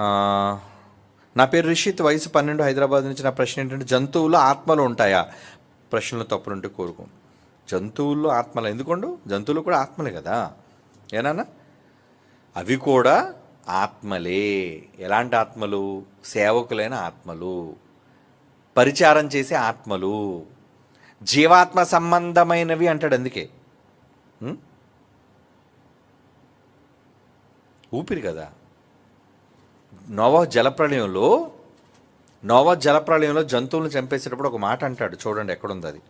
నా పేరు రిషిత్ వయసు పన్నెండు హైదరాబాద్ నుంచి నా ప్రశ్న ఏంటంటే జంతువులు ఆత్మలు ఉంటాయా? ప్రశ్నలు తప్పులుంటే కోరుకో. జంతువుల్లో ఆత్మలు ఎందుకుండు జంతువులు కూడా ఆత్మలే కదా. ఏనానా అవి కూడా ఆత్మలే. ఎలాంటి ఆత్మలు? సేవకులైన ఆత్మలు. పరిచారం చేసే ఆత్మలు. జీవాత్మ సంబంధమైనవి అంటాడు అందుకే. ఊపిరి కదా. నోవా జలప్రళయంలో నోవా జలప్రళయంలో జంతువులను చంపేసేటప్పుడు ఒక మాట అంటాడు. చూడండి ఎక్కడుంది అది.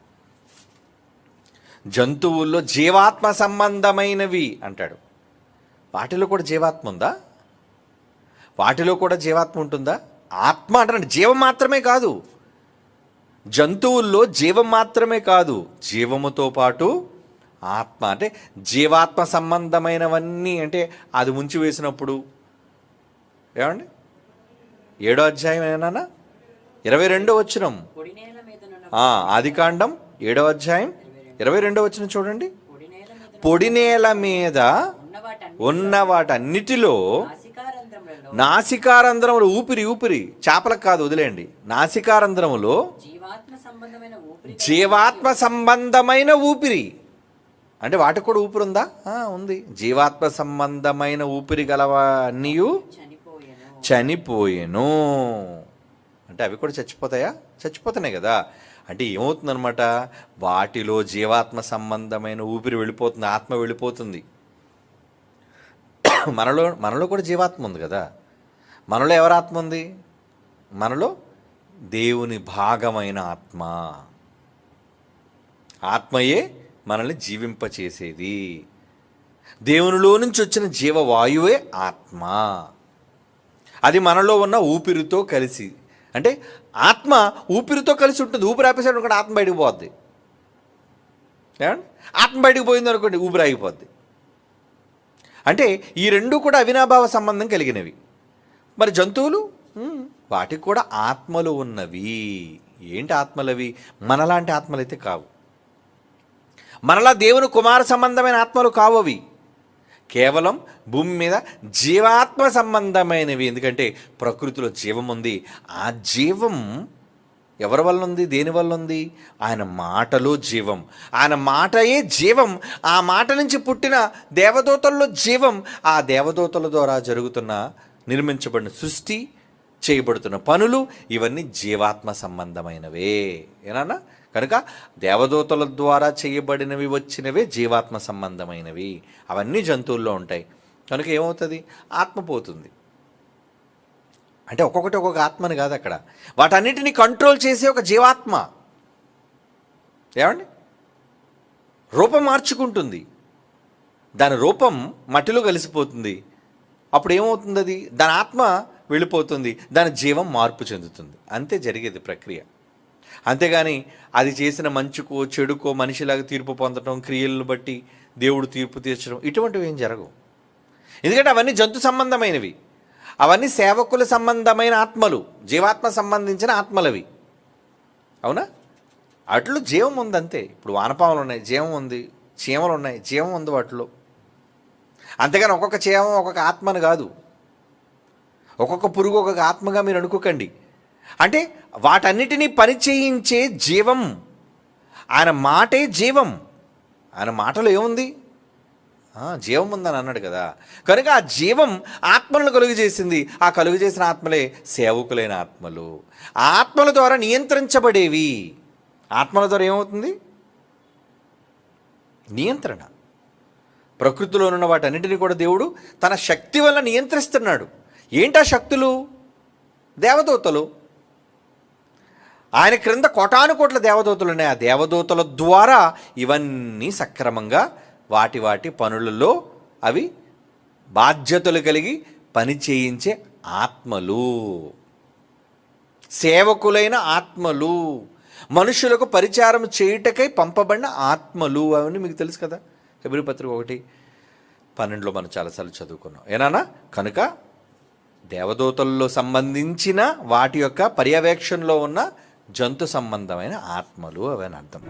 జంతువుల్లో జీవాత్మ సంబంధమైనవి అంటాడు. వాటిలో కూడా జీవాత్మ ఉందా? వాటిలో కూడా జీవాత్మ ఉంటుందా? ఆత్మ అంటాడు. జీవం మాత్రమే కాదు. జంతువుల్లో జీవం మాత్రమే కాదు. జీవముతో పాటు ఆత్మ. అంటే జీవాత్మ సంబంధమైనవన్నీ అంటే అది ముంచి వేసినప్పుడు ఏమండి? ఏడో అధ్యాయం ఏనా ఇరవై రెండో వచ్చినం ఆదికాండం ఏడో అధ్యాయం ఇరవై రెండో వచ్చిన చూడండి. పొడి నేల మీద ఉన్న వాటన్నిటిలో నాసికారంధ్రములు ఊపిరి ఊపిరి చేపలకు కాదు వదిలేయండి. నాసికారంధ్రములో జీవాత్మ సంబంధమైన ఊపిరి. జీవాత్మ సంబంధమైన ఊపిరి అంటే వాటికి కూడా ఊపిరి ఉందా? ఉంది. జీవాత్మ సంబంధమైన ఊపిరి గలవన్నీయు చనిపోయెను. అంటే అవి కూడా చచ్చిపోతాయా? చచ్చిపోతున్నాయి కదా. అంటే ఏమవుతుందనమాట వాటిలో జీవాత్మ సంబంధమైన ఊపిరి వెళ్ళిపోతుంది ఆత్మ వెళ్ళిపోతుంది. మనలో మనలో కూడా జీవాత్మ ఉంది కదా. మనలో ఎవరి ఆత్మ ఉంది? మనలో దేవుని భాగమైన ఆత్మ. ఆత్మయే మనల్ని జీవింపచేసేది. దేవునిలో నుంచి వచ్చిన జీవవాయువే ఆత్మ. అది మనలో ఉన్న ఊపిరితో కలిసి. అంటే ఆత్మ ఊపిరితో కలిసి ఉంటుంది. ఊపిరి ఆపేసాడు అనుకోండి ఆత్మ బయటకు పోద్ది. ఆత్మ బయటకు పోయింది అనుకోండి ఊపిరి ఆగిపోద్ది. అంటే ఈ రెండు కూడా అవినాభావ సంబంధం కలిగినవి. మరి జంతువులు? వాటికి కూడా ఆత్మలు ఉన్నవి. ఏంటి ఆత్మలవి? మనలాంటి ఆత్మలైతే కావు. మనలా దేవుని కుమార సంబంధమైన ఆత్మలు కావు అవి కేవలం భూమి మీద జీవాత్మ సంబంధమైనవి. ఎందుకంటే ప్రకృతిలో జీవం ఉంది. ఆ జీవం ఎవరి వల్ల ఉంది? దేని వల్ల ఉంది? ఆయన మాటలో జీవం. ఆయన మాటయే జీవం. ఆ మాట నుంచి పుట్టిన దేవదూతల్లో జీవం. ఆ దేవదూతల ద్వారా జరుగుతున్న నిర్మించబడిన సృష్టి చేయబడుతున్న పనులు ఇవన్నీ జీవాత్మ సంబంధమైనవే. ఏనా కనుక దేవదూతల ద్వారా చేయబడినవి వచ్చినవే జీవాత్మ సంబంధమైనవి. అవన్నీ జంతువుల్లో ఉంటాయి. కనుక ఏమవుతుంది? ఆత్మ పోతుంది. అంటే ఒక్కొక్కటి ఒక్కొక్క ఆత్మని కాదు అక్కడ. వాటన్నిటిని కంట్రోల్ చేసే ఒక జీవాత్మ. ఏమండి? రూపం మార్చుకుంటుంది. దాని రూపం మట్టిలో కలిసిపోతుంది. అప్పుడు ఏమవుతుంది అది దాని ఆత్మ వెళ్ళిపోతుంది. దాని జీవం మార్పు చెందుతుంది. అంతే జరిగేది ప్రక్రియ. అంతేగాని అది చేసిన మంచుకో చెడుకో మనిషిలాగా తీర్పు పొందడం క్రియలను బట్టి దేవుడు తీర్పు తీర్చడం ఇటువంటివి ఏం జరగవు. ఎందుకంటే అవన్నీ జంతు సంబంధమైనవి. అవన్నీ సేవకుల సంబంధమైన ఆత్మలు జీవాత్మ సంబంధించిన ఆత్మలవి. అవునా? అట్లు జీవం ఉంది అంతే ఇప్పుడు వానపాములు ఉన్నాయి జీవం ఉంది చీమలు ఉన్నాయి జీవం ఉంది వాటిలో. అంతేగాని ఒక్కొక్క చీమం ఒక్కొక్క ఆత్మను కాదు. ఒక్కొక్క పురుగు ఒక్కొక్క ఆత్మగా మీరు అనుకోకండి. అంటే వాటన్నిటినీ పరిచయించే జీవం. ఆయన మాటే జీవం. ఆయన మాటలో ఏముంది? జీవం ఉందని అన్నాడు కదా. కనుక ఆ జీవం ఆత్మలను కలుగు చేసింది. ఆ కలుగు చేసిన ఆత్మలే సేవకులైన ఆత్మలు. ఆత్మల ద్వారా నియంత్రించబడేవి. ఆత్మల ద్వారా ఏమవుతుంది? నియంత్రణ. ప్రకృతిలో ఉన్న వాటన్నిటినీ కూడా దేవుడు తన శక్తి వల్ల నియంత్రిస్తున్నాడు. ఏంటా శక్తులు? దేవదూతలు. ఆయన క్రింద కోటాను కోట్ల దేవదూతలు ఉన్నాయి. ఆ దేవదూతల ద్వారా ఇవన్నీ సక్రమంగా వాటి వాటి పనులలో అవి బాధ్యతలు కలిగి పని చేయించే ఆత్మలు. సేవకులైన ఆత్మలు. మనుషులకు పరిచారం చేయుటకై పంపబడిన ఆత్మలు అవన్నీ మీకు తెలుసు కదా. ఫిబ్రవరి పత్రిక ఒకటి పన్నెండులో మనం చాలాసార్లు చదువుకున్నాం. ఏనానా కనుక దేవదూతల్లో సంబంధించిన వాటి యొక్క పర్యవేక్షణలో ఉన్న జంతు సంబంధమైన ఆత్మలు అవని అర్థం.